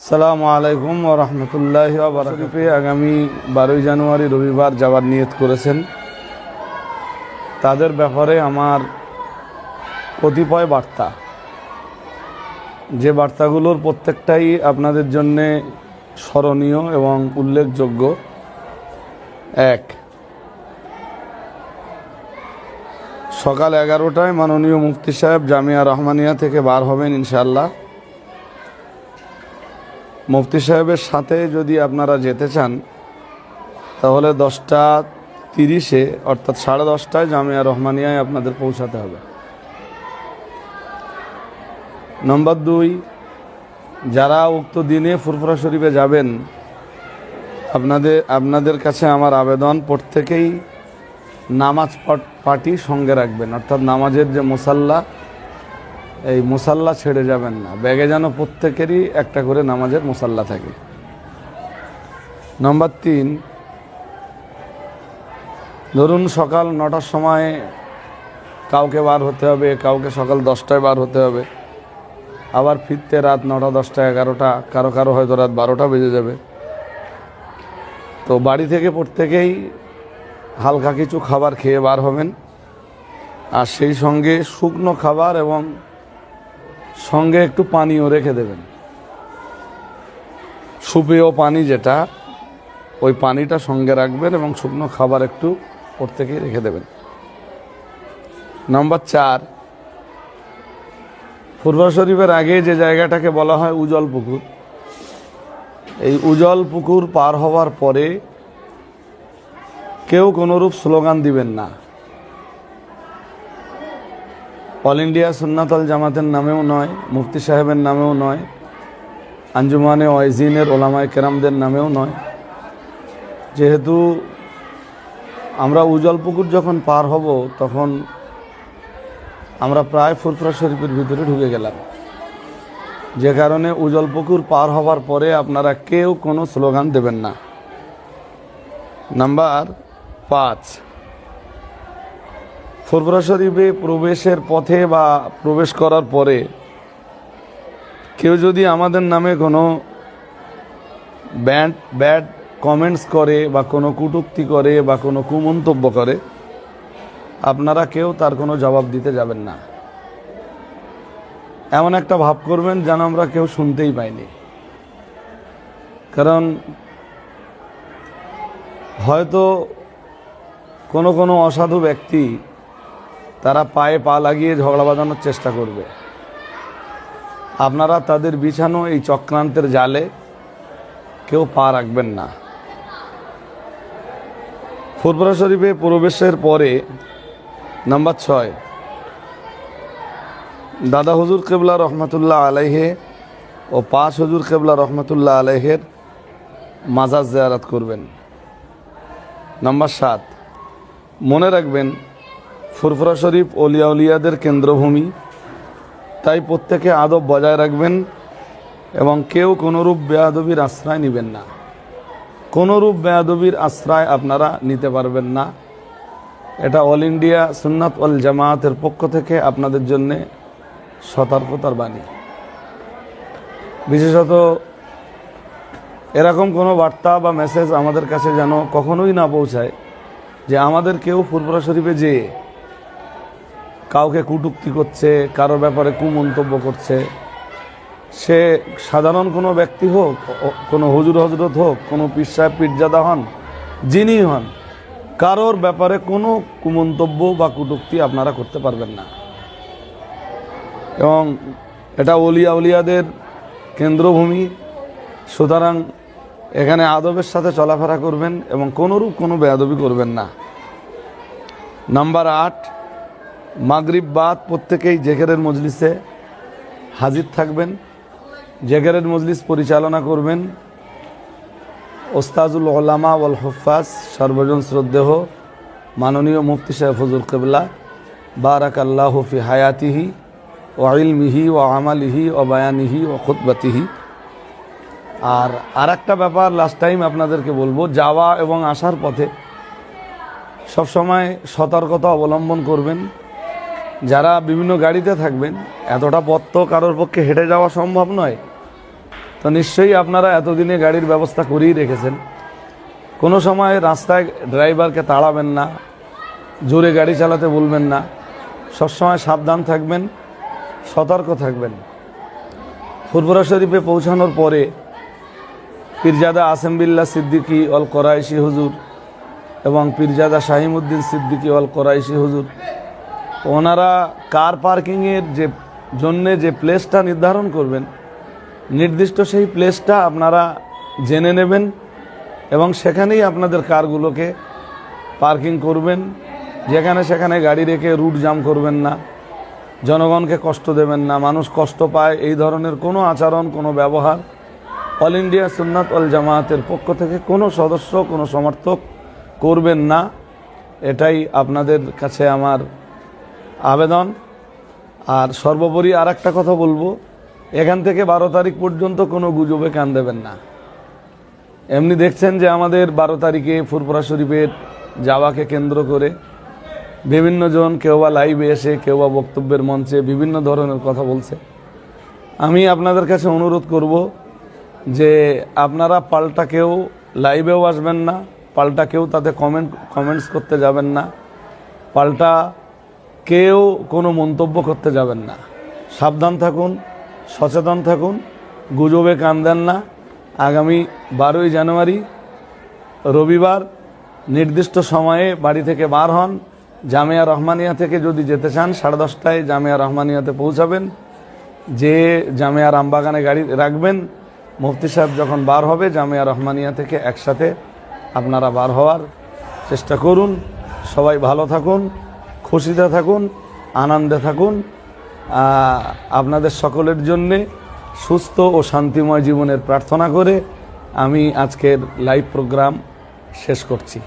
সালামু আলাইকুম ও রহমতুল্লাহ শরীফে আগামী বারোই জানুয়ারি রবিবার যাওয়ার নিয়ত করেছেন। তাদের ব্যাপারে আমার কতিপয় বার্তা। যে বার্তাগুলোর প্রত্যেকটাই আপনাদের জন্যে স্মরণীয় এবং উল্লেখযোগ্য। এক, সকাল এগারোটায় মাননীয় মুফতি সাহেব জামিয়া রহমানিয়া থেকে বার হবেন ইনশাল্লাহ মুফতি সাহেবের সাথে যদি আপনারা যেতে চান, তাহলে দশটা তিরিশে, অর্থাৎ সাড়ে দশটায় জামিয়া রহমানিয়ায় আপনাদের পৌঁছাতে হবে। নম্বর দুই, যারা উক্ত দিনে ফুরফুরা শরীফে যাবেন, আপনাদের আপনাদের কাছে আমার আবেদন প্রত্যেকেই নামাজ পাটি সঙ্গে রাখবেন। অর্থাৎ নামাজের যে মুসাল্লা এই মুসাল্লা ছেড়ে যাবেন না। ব্যাগে যেন প্রত্যেকেরই একটা করে নামাজের মুসাল্লা থাকে। নম্বর তিন, ধরুন সকাল নটার সময় কাউকে বার হতে হবে, কাউকে সকাল দশটায় বার হতে হবে। আবার ফিরতে রাত নটা, দশটা, এগারোটা, কারও কারও হয়তো রাত বারোটা বেজে যাবে। তো বাড়ি থেকে প্রত্যেকেই হালকা কিছু খাবার খেয়ে বার হবেন। আর সেই সঙ্গে শুকনো খাবার এবং সঙ্গে একটু পানিও রেখে দেবেন। সুপেয় পানি যেটা, ওই পানিটা সঙ্গে রাখবেন এবং শুকনো খাবার একটু প্রত্যেকেই রেখে দেবেন। নম্বর চার, পূর্ব শরীফের আগে যে জায়গাটাকে বলা হয় উজল পুকুর, এই উজল পুকুর পার হওয়ার পরে কেউ কোনোরূপ স্লোগান দিবেন না। অল ইন্ডিয়া সুন্নাতল জামাতের নামেও নয়, মুফতি সাহেবের নামেও নয়, আঞ্জুমানে ওয়াইজিনের ওলামায় কেরামদের নামেও নয়। যেহেতু আমরা উজল পুকুর যখন পার হব, তখন আমরা প্রায় ফুরফুরা শরীফের ভিতরে ঢুকে গেলাম। যে কারণে উজল পুকুর পার হওয়ার পরে আপনারা কেউ কোনো স্লোগান দেবেন না। নাম্বার পাঁচ। ফুরফুরা শরীফে প্রবেশের পথে বা প্রবেশ করার পরে কেউ যদি আমাদের নামে কোনো ব্যাড ব্যাড কমেন্টস করে বা কোনো কটূক্তি করে বা কোনো কুমন্তব্য করে, আপনারা কেউ তার কোনো জবাব দিতে যাবেন না। এমন একটা ভাব করবেন যেন আমরা কেউ শুনতেই পাইনি। কারণ হয়তো কোনো কোনো অসাধু ব্যক্তি তারা পায়ে পা লাগিয়ে ঝগড়া বাঁধানোর চেষ্টা করবে। আপনারা তাদের বিছানো এই চক্রান্তের জালে কেউ পা রাখবেন না। ফুরফুরা শরীফে প্রবেশের পরে নাম্বার ছয়, দাদা হজুর কেবলা রহমতুল্লাহ আলাইহে ও পাঁচ হজুর কেবলা রহমতুল্লাহ আলাইহের মাজাজ জিয়ারাত করবেন। নাম্বার সাত, মনে রাখবেন ফুরফুরা শরীফ অলিয়া উলিয়াদের কেন্দ্রভূমি। তাই প্রত্যেকে আদব বজায় রাখবেন এবং কেউ কোনোরূপ বেয়াদবির আশ্রয় নেবেন না। কোনোরূপ বেয়াদবির আশ্রয় আপনারা নিতে পারবেন না। এটা অল ইন্ডিয়া সুন্নাত অল জামায়াতের পক্ষ থেকে আপনাদের জন্য সতর্কতার বাণী। বিশেষত এরকম কোনো বার্তা বা মেসেজ আমাদের কাছে যেন কখনোই না পৌঁছায় যে আমাদের কেউ ফুরফুরা শরীফে যেয়ে কাউকে কুটুক্তি করছে, কারও ব্যাপারে কুমন্তব্য করছে। সে সাধারণ কোনো ব্যক্তি হোক কোনো হুজুর হজরত হোক, কোনো পীর সাহেব, পীরজাদা হন, যিনি হন, কারোর ব্যাপারে কোনো কুমন্তব্য বা কুটুক্তি আপনারা করতে পারবেন না। এবং এটা অলিয়া উলিয়াদের কেন্দ্রভূমি, সুতরাং এখানে আদবের সাথে চলাফেরা করবেন এবং কোনোরূপ কোনো বেয়াদবি করবেন না। নাম্বার আট মাগরিব বাদ প্রত্যেকেই জেকেরের মজলিসে হাজির থাকবেন। জেকেরের মজলিস পরিচালনা করবেন ওস্তাজুল ওলামা ওয়াল হুফাজ সর্বজন শ্রদ্ধেহ মাননীয় মুফতি সাহেব ফজুল কেবলা বারাক আল্লাহ ফি হায়াতিহি ও ইলমিহি ও আমালিহি ও বায়ানিহি ও খুতবাতিহি। আর আর একটা ব্যাপার লাস্ট টাইম আপনাদেরকে বলব, যাওয়া এবং আসার পথে সবসময় সতর্কতা অবলম্বন করবেন। যারা বিভিন্ন গাড়িতে থাকবেন, এতটা পথ তো কারোর পক্ষে হেঁটে যাওয়া সম্ভব নয়। তো নিশ্চয়ই আপনারা এতদিনে গাড়ির ব্যবস্থা করেই রেখেছেন। কোনো সময় রাস্তায় ড্রাইভারকে তাড়াবেন না, জোরে গাড়ি চালাতে বলবেন না, সবসময় সাবধান থাকবেন, সতর্ক থাকবেন। ফুরফুরা শরীফে পৌঁছানোর পরে পীরজাদা আসেমবিল্লা সিদ্দিকী অল করাইশি হুজুর এবং পীরজাদা শাহিমুদ্দিন সিদ্দিকী অল করাইশি হুজুর ওনারা কার পার্কিংয়ের যে, জন্যে যে প্লেসটা নির্ধারণ করবেন, নির্দিষ্ট সেই প্লেসটা আপনারা জেনে নেবেন এবং সেখানেই আপনাদের কারগুলোকে পার্কিং করবেন। যেখানে সেখানে গাড়ি রেখে রুট জাম করবেন না, জনগণকে কষ্ট দেবেন না, মানুষ কষ্ট পায়, এই ধরনের কোনো আচরণ, কোনো ব্যবহার। অল ইন্ডিয়া সুন্নাত অল জামায়াতের পক্ষ থেকে কোনো সদস্য, কোনো সমর্থক করবেন না। এটাই আপনাদের কাছে আমার আবেদন। আর সর্বোপরি আর একটা কথা বলব, এখান থেকে বারো তারিখ পর্যন্ত কোনো গুজবে কান দেবেন না। এমনি দেখছেন যে আমাদের বারো তারিখে ফুরপুরা শরীফের যাওয়াকে কেন্দ্র করে বিভিন্ন জন কেউ বা লাইভে এসে, কেউ বা বক্তব্যের মঞ্চে বিভিন্ন ধরনের কথা বলছে। আমি আপনাদের কাছে অনুরোধ করব যে আপনারা পাল্টা কেউ লাইভেও আসবেন না, পাল্টা কেউ তাতে কমেন্ট কমেন্টস করতে যাবেন না। পাল্টা কেউ কোনো মন্তব্য করতে যাবেন না। সাবধান থাকুন, সচেতন থাকুন, গুজবে কান দেন না। আগামী বারোই জানুয়ারি, রবিবার, নির্দিষ্ট সময়ে বাড়ি থেকে বার হন। জামিয়া রহমানিয়া থেকে যদি যেতে চান, সাড়ে দশটায় জামিয়া রহমানিয়াতে পৌঁছাবেন। যে জামিয়া রামবাগানে গাড়ি রাখবেন, মুফতি সাহেব যখন বার হবে, জামিয়া রহমানিয়া থেকে একসাথে আপনারা বার হওয়ার চেষ্টা করুন। সবাই ভালো থাকুন। খুশিতে থাকুন, আনন্দে থাকুন। আপনাদের সকলের জন্যে সুস্থ ও শান্তিময় জীবনের প্রার্থনা করে আমি আজকের লাইভ প্রোগ্রাম শেষ করছি।